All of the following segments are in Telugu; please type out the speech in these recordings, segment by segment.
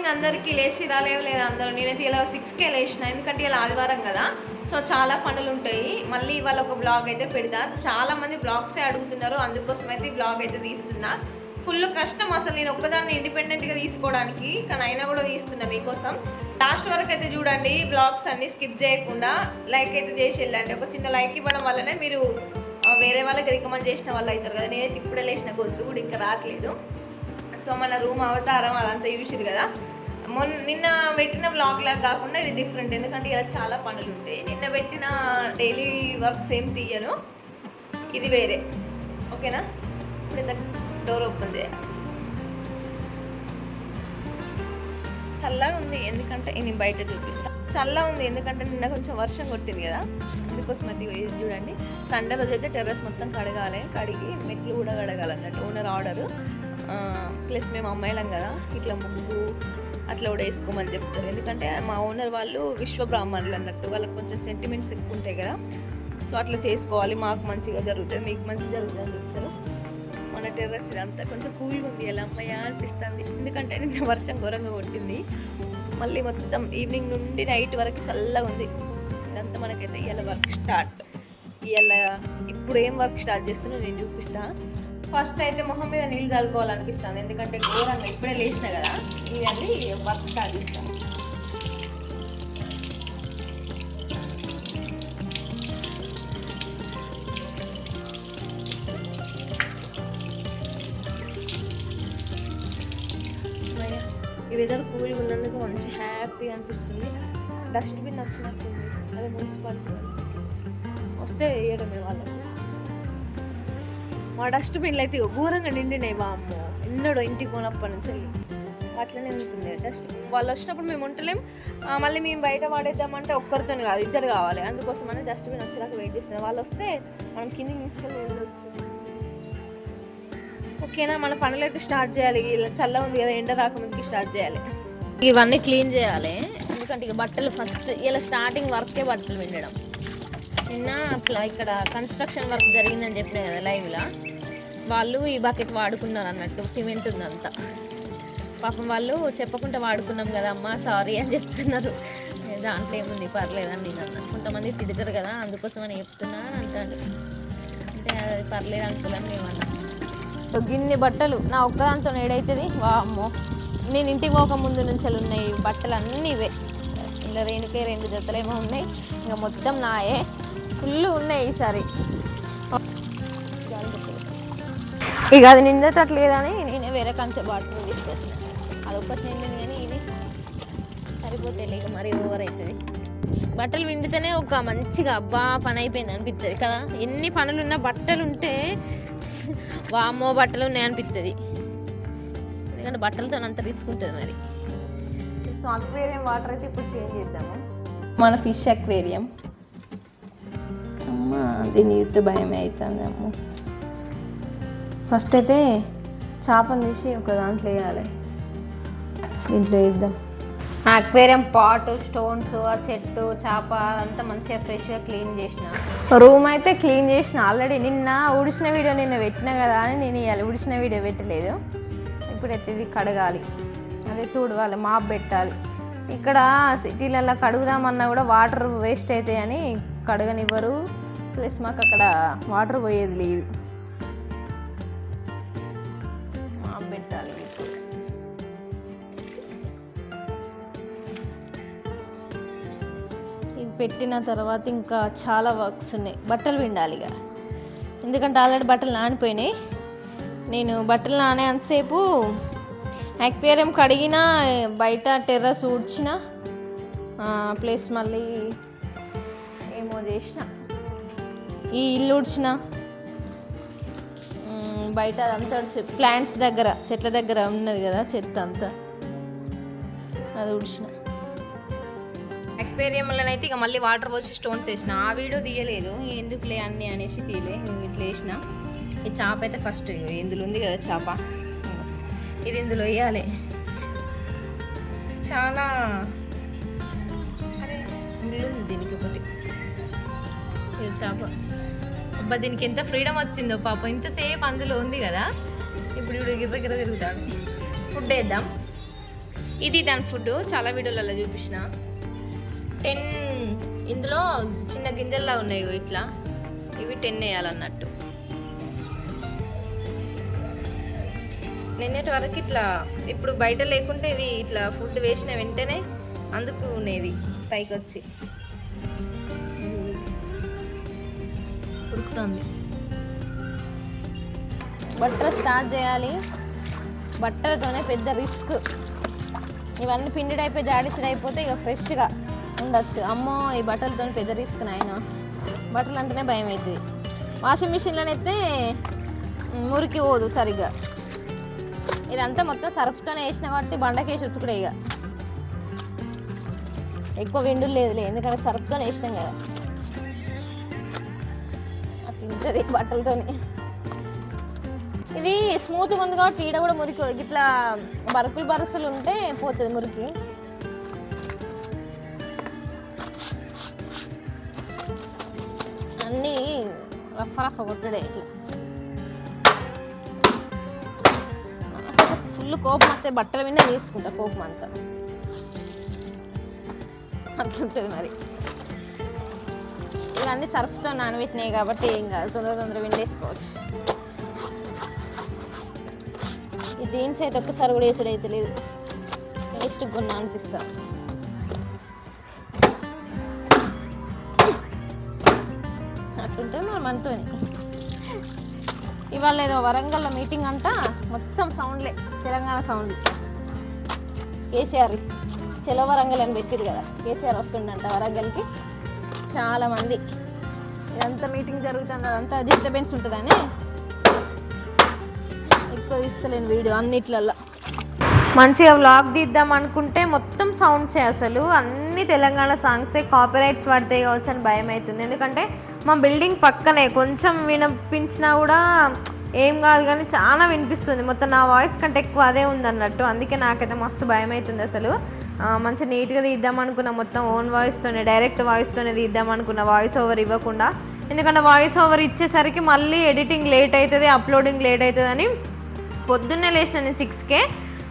మార్నింగ్ అందరికీ లేచి రాలేవు లేదా అందరూ. నేనైతే ఇలా సిక్స్కే లేచిన ఎందుకంటే ఇలా ఆదివారం కదా. సో చాలా పనులు ఉంటాయి మళ్ళీ ఇవాళ ఒక బ్లాగ్ అయితే పెడతా. చాలా మంది బ్లాగ్సే అడుగుతున్నారు. అందుకోసం అయితే ఈ బ్లాగ్ అయితే తీస్తున్నా. ఫుల్ కష్టం అసలు. నేను ఒక్కదాన్ని ఇండిపెండెంట్గా తీసుకోవడానికి కానీ అయినా కూడా తీస్తున్నా మీకోసం. లాస్ట్ వరకు అయితే చూడండి బ్లాగ్స్ అన్ని స్కిప్ చేయకుండా లైక్ అయితే చేసి వెళ్ళండి ఒక చిన్న లైక్ ఇవ్వడం వల్లనే మీరు వేరే వాళ్ళకి రికమెండ్ చేసిన వాళ్ళు అవుతారు కదా. నేనైతే ఇప్పుడే లేచిన గొంతు కూడా ఇంకా రావట్లేదు. సో మన రూమ్ అవతారం అదంతా చూసిరు కదా. మొన్న నిన్న పెట్టిన బ్లాగ్ లాగా కాకుండా ఇది డిఫరెంట్ ఎందుకంటే ఇలా చాలా పనులు ఉంటాయి. నిన్న పెట్టిన డైలీ వర్క్స్ ఏం తీయను. ఇది వేరే. ఓకేనా ఇప్పుడు ఇంత డోర్ ఓపెన్ చేయాలి చల్లగా ఉంది. ఎందుకంటే నేను బయట చూపిస్తా. చల్లగా ఉంది. ఎందుకంటే నిన్న కొంచెం వర్షం కొట్టింది కదా. అందుకోసం అది చూడండి. సండే రోజు అయితే టెర్రస్ మొత్తం కడగాలి. కడిగి మెట్లు కూడా కడగాలి అన్నట్టు. ఓనర్ ఆర్డరు ప్లస్ మేము అమ్మాయిలం కదా. ఇట్లా ముగ్గు అట్లా కూడా వేసుకోమని చెప్తారు. ఎందుకంటే మా ఓనర్ వాళ్ళు విశ్వ బ్రాహ్మణులు అన్నట్టు వాళ్ళకి కొంచెం సెంటిమెంట్స్ ఎక్కువ ఉంటాయి కదా. సో అట్లా చేసుకోవాలి మాకు మంచిగా జరుగుతుంది మీకు మంచి జరుగుతుంది అని చెప్తారు. మన టెర్రస్ ఇదంతా కొంచెం కూల్గా ఉంది ఎలా అమ్మాయి అనిపిస్తుంది. ఎందుకంటే నిన్న వర్షం ఘోరంగా కొట్టింది. మళ్ళీ మొత్తం ఈవినింగ్ నుండి నైట్ వరకు చల్లగా ఉంది. ఇదంతా మనకైతే ఇవాళ వర్క్ స్టార్ట్ ఇవాళ ఇప్పుడు ఏం వర్క్ స్టార్ట్ చేస్తున్నా నేను చూపిస్తాను ఫస్ట్ అయితే మొహం మీద నీళ్ళు చల్లుకోవాలనిపిస్తుంది. ఎందుకంటే ఘోరంగా ఇప్పుడే లేచిన కదా. ఇవన్నీ వర్క్ స్టార్ట్ ఈ వెదర్ కూల్గా ఉన్నందుకు మంచి హ్యాపీగా అనిపిస్తుంది. డస్ట్బిన్ వచ్చినట్టుంది. అదే మున్సిపాలిటీ. వాళ్ళు. వస్తే వేయడం వాళ్ళకి మా డస్ట్బిన్లు అయితే ఘోరంగా నిండినాయి మా అమ్మ ఎన్నడో ఇంటికి పోనప్పటి నుంచి. అట్లనే ఉంటుంది డస్ట్ వాళ్ళు వచ్చినప్పుడు మేము ఉండలేం. మళ్ళీ మేము బయట వాడేద్దామంటే ఒక్కరితో కాదు ఇద్దరు కావాలి. అందుకోసం అనేది డస్ట్బిన్ వచ్చేలాగా వెయిట్ చేస్తున్నాం. వాళ్ళు వస్తే మనం కిందికి తీసుకెళ్ళి వెళ్ళొచ్చు ఓకేనా మన పనులు అయితే స్టార్ట్ చేయాలి. ఇలా చల్ల ఉంది కదా ఎండ రాకముందుకి స్టార్ట్ చేయాలి. ఇవన్నీ క్లీన్ చేయాలి. ఎందుకంటే ఇక బట్టలు ఫస్ట్ ఇలా స్టార్టింగ్ వర్కే బట్టలు పిండడం. నిన్న అట్లా ఇక్కడ కన్స్ట్రక్షన్ వర్క్ జరిగిందని చెప్పిన కదా లైవ్లో వాళ్ళు ఈ బకెట్ వాడుకున్నారు అన్నట్టు సిమెంట్ ఉందంతా. పాపం వాళ్ళు చెప్పకుండా వాడుకున్నాం కదా అమ్మా సారీ అని చెప్తున్నారు. దాంట్లో ఏముంది? పర్లేదని నేను అన్నా. కొంతమంది తిడతారు కదా అందుకోసం అని చెప్తున్నా అని అంటారు. అంటే అది పర్లేదు అనుకోలేని మేమన్నా గిన్ని బట్టలు నా ఒక్కదాంతో ఏడైతుంది? వామ్మో. నేను ఇంటికి పోక ముందు నుంచి ఉన్నాయి బట్టలు అన్నీ ఇవే. ఇలా రేణుకే రెండు జతలేమో ఉన్నాయి. ఇంకా మొత్తం నాయే. ఫుల్ ఉన్నాయి ఈసారి. ఇక అది నిండేటట్లేదని నేనే వేరే కంచె బాటిల్ తీసుకొచ్చిన. అదొక్కటి నిండింది కానీ ఇది. సరిపోతే ఇక మరి ఓవర్ అవుతుంది బట్టలు విండితేనే ఒక మంచిగా అబ్బా పని అయిపోయింది అనిపిస్తుంది కదా. ఎన్ని పనులు ఉన్నా బట్టలు ఉంటే వామ్మో బట్టలు ఉన్నాయి అనిపిస్తుంది ఎందుకంటే బట్టలతో అంత రిస్క్ ఉంటుంది మరి. సో అక్వేరియం వాటర్ అయితే ఇప్పుడు చేంజ్ చేద్దాము. మన ఫిష్ అక్వేరియం. అమ్మ దీని యూత్ భయమే అవుతుంది అమ్మ ఫస్ట్ అయితే చేపను తీసి ఒక దాంట్లో వేయాలి. దీంట్లో వేద్దాం. అక్వేరియం పాట్ స్టోన్స్ ఆ చెట్టు చేప అంతా మంచిగా ఫ్రెష్గా క్లీన్ చేసిన. రూమ్ అయితే క్లీన్ చేసిన. ఆల్రెడీ నిన్న ఉడిచిన వీడియో నిన్న పెట్టిన కదా అని నేను ఇవాళ ఉడిచిన వీడియో పెట్టలేదు. ఇప్పుడైతే ఇది కడగాలి. అదే తుడవాలి మాప్ పెట్టాలి. ఇక్కడ సిటీలలో కడుగుదామన్నా కూడా వాటర్ వేస్ట్ అవుతాయని కడగనివ్వరు. ప్లస్ మాకు అక్కడ వాటర్ పోయేది లేదు. పెట్టిన తర్వాత ఇంకా చాలా వర్క్స్ ఉన్నాయి. బట్టలు పిండాలి ఇక ఎందుకంటే ఆల్రెడీ బట్టలు నానిపోయినాయి. నేను బట్టలు నానే అంతసేపు అక్వేరియం కడిగిన బయట టెర్రస్ ఊడ్చిన ప్లస్ మళ్ళీ ఏమో చేసిన. ఈ ఇల్లు ఊడ్చిన. బయట అదంతా ప్లాంట్స్ దగ్గర చెట్ల దగ్గర ఉన్నది కదా చెత్త అంతా. అది ఊడ్చిన. అక్వేరియంలోనైతే ఇక మళ్ళీ వాటర్ పోసి స్టోన్స్ వేసిన. ఆ వీడియో తీయలేదు. ఎందుకులే అన్ని అనేసి తీయలే. ఇట్లా వేసిన. ఈ చేప అయితే ఫస్ట్ ఇందులో ఉంది కదా చేప. ఇది ఇందులో వేయాలి. చాలా అరే ఉంది దీనికి ఒకటి. ఇది చేప. అబ్బా దీనికి ఎంత ఫ్రీడమ్ వచ్చిందో పాపం. ఇంతసేపు అందులో ఉంది కదా. ఇప్పుడు ఇప్పుడు గిర్ర గిర్ర తిరుగుతాను ఫుడ్ వేద్దాం. ఇది దాని ఫుడ్ చాలా వీడియోలలో చూపించిన. టెన్ ఇందులో చిన్న గింజల్లా ఉన్నాయి ఇట్లా. ఇవి టెన్ వేయాలన్నట్టు. నిన్నటి వరకు ఇట్లా ఇప్పుడు బయట లేకుంటే ఇది ఇట్లా ఫుడ్ వేసిన వెంటనే అందుకు ఉండేది పైకి వచ్చి ఉడుకుతుంది. బట్టలు స్టార్ట్ చేయాలి. బట్టలతోనే పెద్ద రిస్క్. ఇవన్నీ పిండిడ్ అయిపోయి జాడిసిడ్ అయిపోతే ఇక ఫ్రెష్గా ఉండొచ్చు. అమ్మో ఈ బట్టలతో పెద్ద రిస్క్ నాయన. బట్టలు అంటేనే భయం అవుతుంది వాషింగ్ మిషన్లోనైతే మురికి పోదు సరిగ్గా. ఇదంతా మొత్తం సర్ఫ్తోనే వేసిన కాబట్టి బండకేసి ఉతుకుడే ఇక ఎక్కువ విండులు లేదులే ఎందుకంటే సర్ఫ్తోనే వేసినాం కదా. అట్లా బట్టలతోనే బట్టలతోని. ఇది స్మూత్గా ఉంది కాబట్టి ఈడ కూడా మురికి ఇట్లా బరుకులు బరుసులు ఉంటే పోతుంది మురికి. అన్నీ రఫ రఫ కొట్టడే ఇట్లా. ఫుల్ కోపం వస్తే బట్టల మీద తీసుకుంటా కోపం అంతా. అట్లుంటుంది మరి. ఇవన్నీ సర్ఫ్తో నానబెట్టినాయి కాబట్టి ఏం కాదు తొందర తొందర విండేసుకోవచ్చు. ఈ జీన్స్ అయితే ఒక్కసారి కూడా వేసుడు అయితే లేదు. వేస్ట్ కొన్నా అనిపిస్తాను అట్లుంటుంది మరి మనతో ఇవాళ ఏదో వరంగల్లో మీటింగ్ అంతా మొత్తం సౌండ్లే తెలంగాణ సౌండ్ కేసీఆర్ చెలో వరంగల్ అని పెట్టిరు కదా కేసీఆర్ వస్తుండంట వరంగల్కి. చాలామంది ఇదంతా మీటింగ్ జరుగుతుంది అదంతా డిస్టర్బెన్స్ ఉంటుందని. ఎక్కువ తీస్తలేను వీడియో అన్నిట్లల్లో. మంచిగా వ్లాగ్ తీద్దాం అనుకుంటే మొత్తం సౌండ్సే అసలు అన్ని తెలంగాణ సాంగ్సే కాపీరైట్స్ పడతాయి కావచ్చు అని భయం అవుతుంది. ఎందుకంటే మా బిల్డింగ్ పక్కనే కొంచెం వినిపించినా కూడా ఏం కాదు కానీ చాలా వినిపిస్తుంది. మొత్తం నా వాయిస్ కంటే ఎక్కువ అదే ఉంది అన్నట్టు అందుకే నాకైతే మస్తు భయం అవుతుంది అసలు. మంచి నీట్గా తీద్దాం అనుకున్న మొత్తం ఓన్ వాయిస్తోనే డైరెక్ట్ వాయిస్తోనే తీద్దాం అనుకున్న వాయిస్ ఓవర్ ఇవ్వకుండా. ఎందుకంటే వాయిస్ ఓవర్ ఇచ్చేసరికి మళ్ళీ ఎడిటింగ్ లేట్ అవుతుంది అప్లోడింగ్ లేట్ అవుతుందని పొద్దున్నే లేచిన నేను సిక్స్కే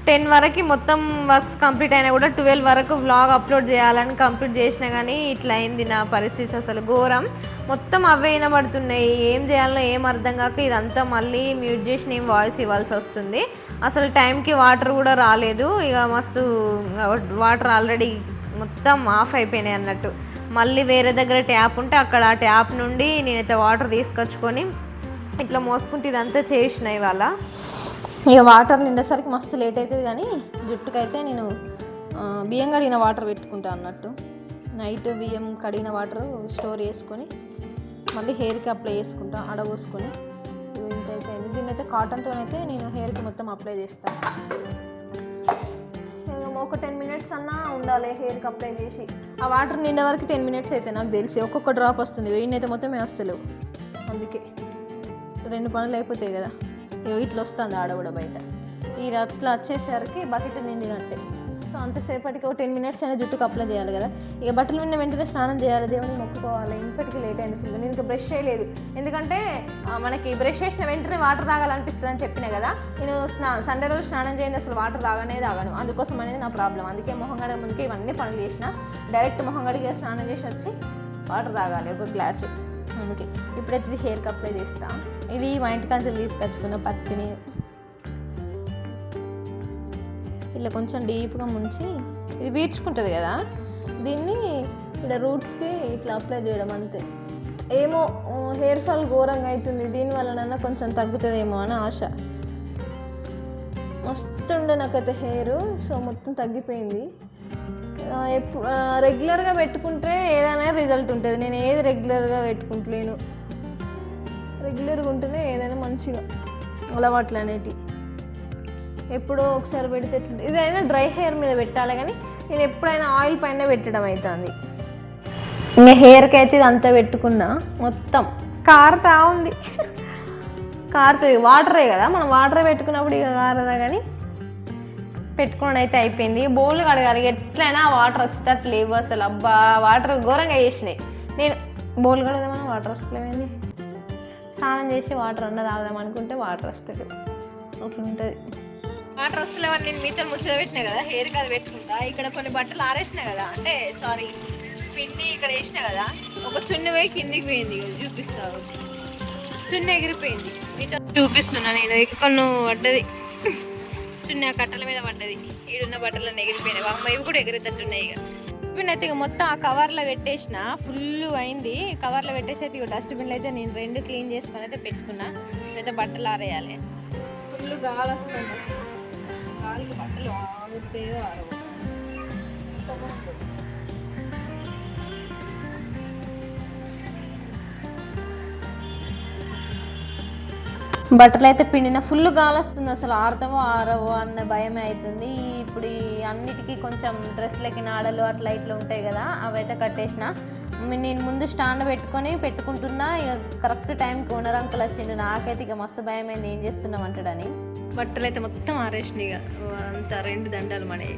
టెన్ వరకు మొత్తం వర్క్స్ కంప్లీట్ అయినా కూడా ట్వెల్వ్ వరకు వ్లాగ్ అప్లోడ్ చేయాలని కంప్లీట్ చేసినా కానీ ఇట్లా అయింది నా పరిస్థితి అసలు ఘోరం. మొత్తం అవే వినబడుతున్నాయి. ఏం చేయాలో ఏం అర్థం కాక ఇదంతా మళ్ళీ మ్యూట్ చేసి నేను వాయిస్ ఇవ్వాల్సి వస్తుంది. అసలు టైంకి వాటర్ కూడా రాలేదు. ఇక మస్తు వాటర్ ఆల్రెడీ మొత్తం ఆఫ్ అయిపోయినాయి అన్నట్టు. మళ్ళీ వేరే దగ్గర ట్యాప్ ఉంటే అక్కడ ఆ ట్యాప్ నుండి నేనైతే వాటర్ తీసుకొచ్చుకొని ఇట్లా మోసుకుంటే ఇదంతా చేసిన ఇవాళ. ఇక వాటర్ నిండేసరికి మస్తు లేట్ అవుతుంది కానీ జుట్టుకైతే నేను బియ్యం కడిగిన వాటర్ పెట్టుకుంటా అన్నట్టు. నైట్ బియ్యం కడిగిన వాటర్ స్టోర్ చేసుకొని మళ్ళీ హెయిర్కి అప్లై చేసుకుంటా అడబోసుకొని ఇంతైతే దీని దీన్ని అయితే కాటన్తో అయితే నేను హెయిర్కి మొత్తం అప్లై చేస్తాను ఒక టెన్ మినిట్స్ అన్నా ఉండాలి హెయిర్కి అప్లై చేసి. ఆ వాటర్ నిండే వరకు టెన్ మినిట్స్ అయితే నాకు తెలిసి. ఒక్కొక్క డ్రాప్ వస్తుంది. వెయిన్ అయితే మొత్తం వస్తలేవు అందుకే. రెండు పనులు అయిపోతాయి కదా. ఇట్లా వస్తుంది ఆడ కూడా బయట. ఇది అట్లా వచ్చేసరికి బకెట్ నిండినట్టే. సో అంతసేపటికి ఒక టెన్ మినిట్స్ అయినా జుట్టుకు అప్లై చేయాలి కదా. ఇక బట్టలు నిన్న వెంటనే స్నానం చేయాలి. దేవుని మొక్కుకోవాలి. ఇప్పటికీ లేట్ అయింది ఫుల్. నేను ఇంకా బ్రష్ చేయలేదు. ఎందుకంటే మనకి బ్రష్ చేసిన వెంటనే వాటర్ తాగాలనిపిస్తుంది అని చెప్పిన కదా. నేను స్నా సండే రోజు స్నానం చేయండి అసలు వాటర్ తాగనే తాగాను. అందుకోసం అనేది నా ప్రాబ్లం. అందుకే మొహం గడగ ముందుకే ఇవన్నీ పనులు చేసిన. డైరెక్ట్ మొహం గడిగే స్నానం చేసి వచ్చి వాటర్ తాగాలి ఒక గ్లాసు. అందుకే. ఇప్పుడైతే ఇది హెయిర్కి అప్లై చేస్తా. ఇది మా ఇంటి కంచెలు తీసుకొచ్చుకున్న పత్తిని. ఇలా కొంచెం డీప్గా ముంచి ఇది పీల్చుకుంటుంది కదా? దీన్ని ఇక్కడ రూట్స్కి ఇట్లా అప్లై చేయడం అంతే. ఏమో హెయిర్ ఫాల్ ఘోరంగా అవుతుంది. దీని వలన కొంచెం తగ్గుతుందేమో అని ఆశ. మస్తు ఉండే నాకైతే హెయిర్ సో మొత్తం తగ్గిపోయింది. ఎప్పుడు రెగ్యులర్గా పెట్టుకుంటే ఏదైనా రిజల్ట్ ఉంటుంది. నేను ఏది రెగ్యులర్గా పెట్టుకుంటలేను. రెగ్యులర్గా ఉంటేనే ఏదైనా మంచిగా అలవాట్లు అనేటివి. ఎప్పుడో ఒకసారి పెడితే ఇదైనా డ్రై హెయిర్ మీద పెట్టాలి కానీ నేను ఎప్పుడైనా ఆయిల్ పైన పెట్టడం అవుతుంది ఇంకా హెయిర్కి అయితే ఇదంతా పెట్టుకున్నా మొత్తం. కారుతా ఉంది. కారుతుంది. వాటరే కదా. మనం వాటరే పెట్టుకున్నప్పుడు ఇక కారదా కానీ పెట్టుకోవడం అయితే అయిపోయింది. బౌల్ కడగాలి. ఎట్లయినా వాటర్ వచ్చేటట్టు లేవు అసలు. అబ్బా వాటర్ ఘోరంగా చేసినాయి. నేను బౌల్ కడదామని వాటర్ వస్తలేమైంది స్నానం చేసి వాటర్ ఉన్న తాగుదాం అనుకుంటే వాటర్ వస్తుంది అట్లా ఉంటుంది. వాటర్ వస్తలేవని నేను మీతో ముచ్చట పెట్టినా కదా? హెయిర్ కాదు పెట్టుకుంటా. ఇక్కడ కొన్ని బట్టలు ఆరేసిన కదా? అంటే సారీ పిండి ఇక్కడ వేసిన కదా? ఒక చున్ని పోయి కిందికి పోయింది. ఇక చూపిస్తావు. చున్ని ఎగిరిపోయింది. మీతో చూపిస్తున్నా నేను. ఇక్కడ పడ్డది. చున్ని కట్టల మీద పడ్డది. ఈడున్న బట్టలన్నీ ఎగిరిపోయినాయి. అమ్మ ఇవి కూడా ఎగిరితే చున్నాయి ఇక. డస్ట్బిన్ అయితే ఇక మొత్తం ఆ కవర్లో పెట్టేసిన ఫుల్ అయింది. కవర్లో పెట్టేసి అయితే ఇక డస్ట్బిన్లో అయితే నేను రెండు క్లీన్ చేసుకొని అయితే పెట్టుకున్నా. ఇప్పుడైతే బట్టలు ఆరేయాలి. ఫుల్ గాలి వస్తుంది అసలు. గాలికి బట్టలు ఆగుతాయో ఆరవు. బట్టలు అయితే పిండిన ఫుల్ గాలి వస్తుంది అసలు. ఆడతావో ఆరవో అన్న భయమే అవుతుంది ఇప్పుడు ఈ అన్నిటికీ కొంచెం డ్రెస్లకి నాడలు అట్లా ఇట్లా ఉంటాయి కదా అవైతే కట్టేసిన. నేను ముందు స్టాండ్ పెట్టుకొని పెట్టుకుంటున్నా ఇక కరెక్ట్ టైంకి ఓనర్ అంకుల్ వచ్చిండు. నాకైతే ఇక మస్తు భయమైంది. ఏం చేస్తున్నాం అంటాడని. బట్టలు అయితే మొత్తం ఆరేసినాయి ఇక అంత రెండు దండాలు మనవి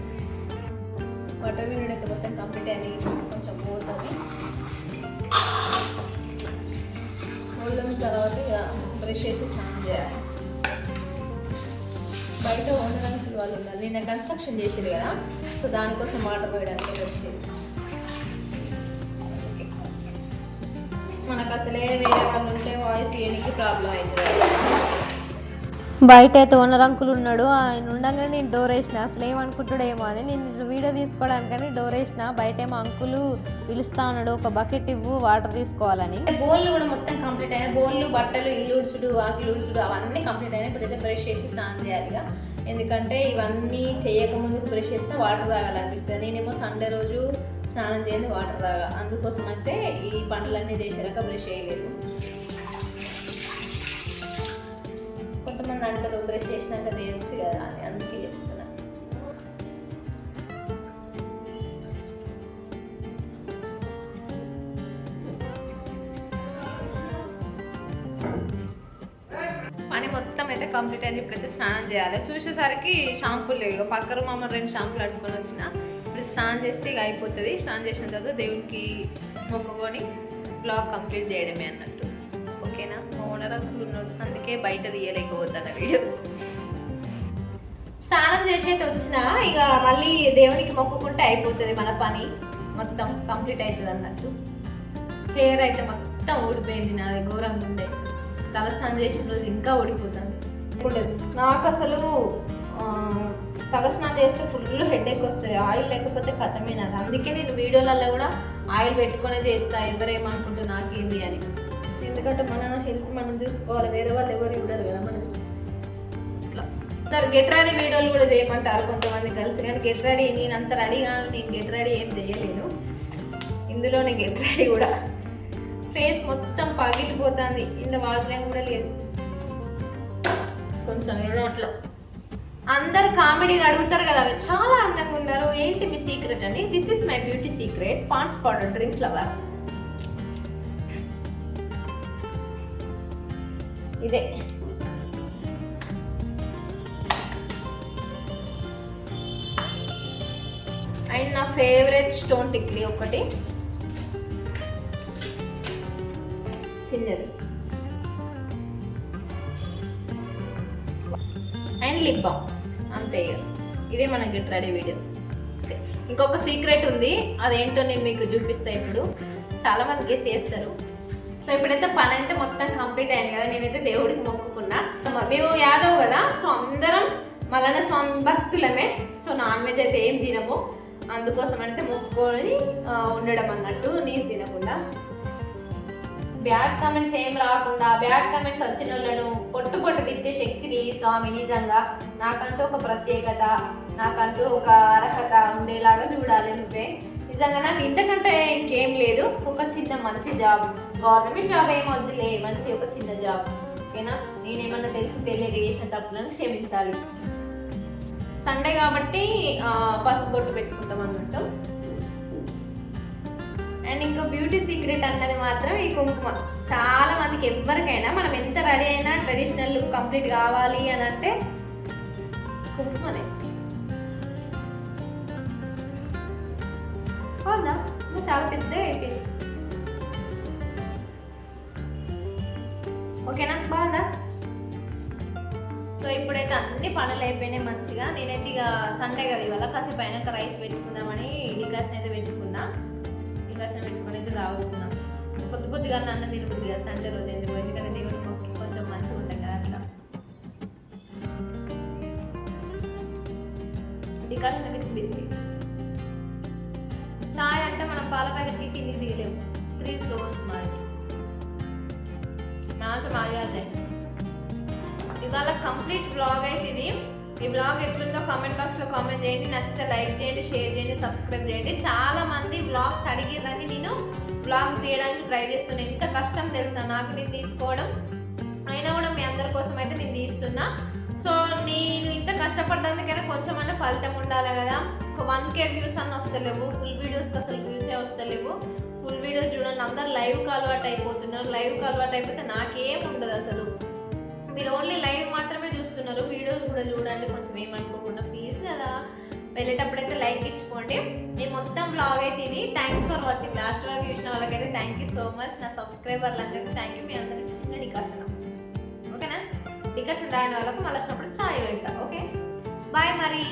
బట్టలు అయితే మొత్తం కంప్లీట్ అయింది కొంచెం పోతుంది. ఓళ్ళం తర్వాత ఇక బ్రష్ చేసి స్నానం చేయాలి. బయట ఉండడానికి వాళ్ళు ఉన్నారు. నిన్న కన్స్ట్రక్షన్ చేసేది కదా సో దానికోసం వాటర్ పోయడానికి వచ్చింది. మనకు అసలే వేరే వాళ్ళు ఉంటే వాయిస్ ఏనికి ప్రాబ్లం అవుతుంది. బయట అయితే ఓనర్ అంకుల్ ఉన్నాడు. ఆయన ఉండగానే నేను డోర్ వేసిన. అసలు ఏమనుకుంటాడేమో అని నేను వీడియో తీసుకోవడానికని డోర్ వేసిన. బయట ఏమో అంకులు పిలుస్తా ఉన్నాడు. ఒక బకెట్ ఇవ్వు వాటర్ తీసుకోవాలని. బోన్లు కూడా మొత్తం కంప్లీట్ అయినాయి. బోన్లు బట్టలు ఇల్లు ఉడుచుడు అవన్నీ కంప్లీట్ అయినాయి. ఇప్పుడైతే బ్రష్ చేసి స్నానం చేయాలిగా ఎందుకంటే ఇవన్నీ చేయకముందు బ్రష్ చేస్తే వాటర్ తాగాలనిపిస్తుంది. నేనేమో సండే రోజు స్నానం చేయండి వాటర్ తాగా. అందుకోసం అయితే ఈ పంటలన్నీ చేసాక బ్రష్ చేయలేదు. కొంతమంది అంటారు బ్రష్ చేసినాక చేయొచ్చు కదా అని అందుకే చెప్తున్నా. పని మొత్తం అయితే కంప్లీట్ అయింది. ఇప్పుడైతే స్నానం చేయాలి. చూసేసరికి షాంపూలు లేవు. ఇక పక్క రూమ్ రెండు షాంపూలు అడుకొని వచ్చిన. ఇప్పుడు స్నానం చేస్తే ఇక అయిపోతుంది. స్నానం చేసిన తర్వాత దేవునికి మొక్కుకొని బ్లాగ్ కంప్లీట్ చేయడమే అన్నట్టు. మా ఓనర్ అసలు ఉన్నాడు. అందుకే బయట తీయలేకపోతాను వీడియోస్ స్నానం చేసి వచ్చిన ఇక మళ్ళీ దేవునికి మొక్కుకుంటే అయిపోతుంది మన పని. మొత్తం కంప్లీట్ అవుతుంది అన్నట్టు. హెయిర్ అయితే మొత్తం ఊడిపోయింది నాది ఘోరంగా ఉండే. తల స్నానం చేసిన రోజు ఇంకా ఊడిపోతుంది. ఉండదు నాకు అసలు తల స్నానం చేస్తే ఫుల్ హెడ్ వస్తుంది. ఆయిల్ లేకపోతే కథమే నాది. అందుకే నేను వీడియోలలో కూడా ఆయిల్ పెట్టుకునే చేస్తా ఎవరేమనుకుంటే నాకేంది అని. ఎందుకంటే మన హెల్త్ మనం చూసుకోవాలి వేరే వాళ్ళు ఎవరు చూడరు కదా మనం ఇట్లా. గెట్ రెడీ వీడియోలు కూడా చేయమంటారు కొంతమంది కలిసి కానీ గెట్ రెడీ నేను అంత రెడీ కాను నేను గెట్ రెడీ ఏం చేయలేను. ఇందులోనే గెట్ రెడీ కూడా. ఫేస్ మొత్తం పగిలిపోతుంది. ఇంత వాసన కూడా లేదు. కొంచెం ఏదో అట్లా. అందరు కామెడీగా అడుగుతారు కదా చాలా అందంగా ఉన్నారు. ఏంటి మీ సీక్రెట్ అని this is my beauty secret Pond's powder drink flower ఇదే. అండ్ నా ఫేవరెట్ స్టోన్ టిక్లీ ఒకటి. చిన్నది. And lip balm. అంతే ఇదే మనకి గెట్ రెడీ వీడియో. ఇంకొక సీక్రెట్ ఉంది. అదేంటో నేను మీకు చూపిస్తా ఇప్పుడు. చాలా మంది గెస్ చేస్తారు. సో ఇప్పుడైతే పని అయితే మొత్తం కంప్లీట్ అయింది కదా నేనైతే దేవుడికి మొక్కుకున్నా. మేము యాదవ్ కదా సో అందరం మల్లన్న స్వామి భక్తులమే. సో నాన్ వెజ్ అయితే ఏం తినము. అందుకోసం అయితే మొక్కుకొని ఉండడం అన్నట్టు నీస్ తినకుండా. బ్యాడ్ కమెంట్స్ ఏం రాకుండా బ్యాడ్ కమెంట్స్ వచ్చిన వాళ్ళను పొట్టు పొట్టు తిట్టే శక్తిని స్వామి నిజంగా నాకంటూ ఒక ప్రత్యేకత నాకంటూ ఒక అర్హత ఉండేలాగా చూడాలి నువ్వే. నిజంగా నాకు ఇంతకంటే ఇంకేం లేదు. ఒక చిన్న మంచి జాబ్. గవర్నమెంట్ జాబ్ ఏం వద్దులే మంచి ఒక చిన్న జాబ్. ఓకేనా? నేనేమన్నా తెలిసి తెలియక చేసిన తప్పులను క్షమించాలి. సండే కాబట్టి పసుపు బొట్టు పెట్టుకుంటాం అన్నట్టు. అండ్ ఇంకో బ్యూటీ సీక్రెట్ అన్నది మాత్రం ఈ కుంకుమ. చాలా మందికి ఎవరికైనా మనం ఎంత రెడీ అయినా ట్రెడిషనల్ లుక్ కంప్లీట్ కావాలి అని అంటే కుంకుమనే. అవునా? నువ్వు చాలా పెద్దగా అయిపోయింది. ఓకేనా? బాగుందా? సో ఇప్పుడైతే అన్ని పనులు అయిపోయినాయి మంచిగా. నేనైతే ఇక సండే కదా ఇవాళ కాసేపు అయినాక రైస్ పెట్టుకుందామని డికాషన్ అయితే పెట్టుకున్నా. డికాషన్ పెట్టుకుని అయితే తాగుతున్నా. పొద్దు పొద్దుగా అన్న తినబుద్ది కదా. సండే రోజు ఎందుకు. ఎందుకంటే దేవుడి కొంచెం మంచిగా ఉంటాయి కదా అట్లా. డికాషన్ విత్ బిస్కెట్ చాయ్ అంటే మనం పాల ప్యాకెట్కి కిందికి దిగలేము త్రీ ఫ్లోర్స్ మాది. నాతో మాయాలే ఇవాళ కంప్లీట్ బ్లాగ్ అయితే ఇది. ఈ బ్లాగ్ ఎట్లుందో కామెంట్ బాక్స్లో కామెంట్ చేయండి. నచ్చితే లైక్ చేయండి షేర్ చేయండి సబ్స్క్రైబ్ చేయండి. చాలా మంది బ్లాగ్స్ అడిగిరని నేను బ్లాగ్స్ తీయడానికి ట్రై చేస్తున్నా. ఎంత కష్టం తెలుసా నాకు నేను తీసుకోవడం? అయినా కూడా మీ అందరి కోసం అయితే నేను తీస్తున్నా. సో నేను ఇంత కష్టపడ్డందుకైనా కొంచెమన్నా ఫలితం ఉండాలి కదా. ఒక వన్ కే వ్యూస్ అన్న వస్తలేవు. ఫుల్ వీడియోస్కి అసలు వ్యూసే వస్తలేవు. ఫుల్ వీడియోస్ చూడండి అందరు లైవ్కి అలవాటు అయిపోతున్నారు. లైవ్కి అలవాటు అయిపోతే నాకేం ఉండదు అసలు. మీరు ఓన్లీ లైవ్ మాత్రమే చూస్తున్నారు. వీడియోస్ కూడా చూడండి కొంచెం ఏమనుకోకుండా. ప్లీజ్ అలా వెళ్ళేటప్పుడైతే లైక్ ఇచ్చుకోండి. నేను మొత్తం బ్లాగ్ అయితే ఇది. థ్యాంక్స్ ఫర్ వాచింగ్ లాస్ట్ వరకు చూసిన వాళ్ళకైతే థ్యాంక్ యూ సో మచ్ నా సబ్స్క్రైబర్లందరికీ థ్యాంక్ యూ మీ అందరికి చిన్న డికాషన్ డికషన్ దాని వాళ్ళకు మళ్ళీ వచ్చినప్పుడు ఛాయ్ పెడతా ఓకే? బాయ్ మరి.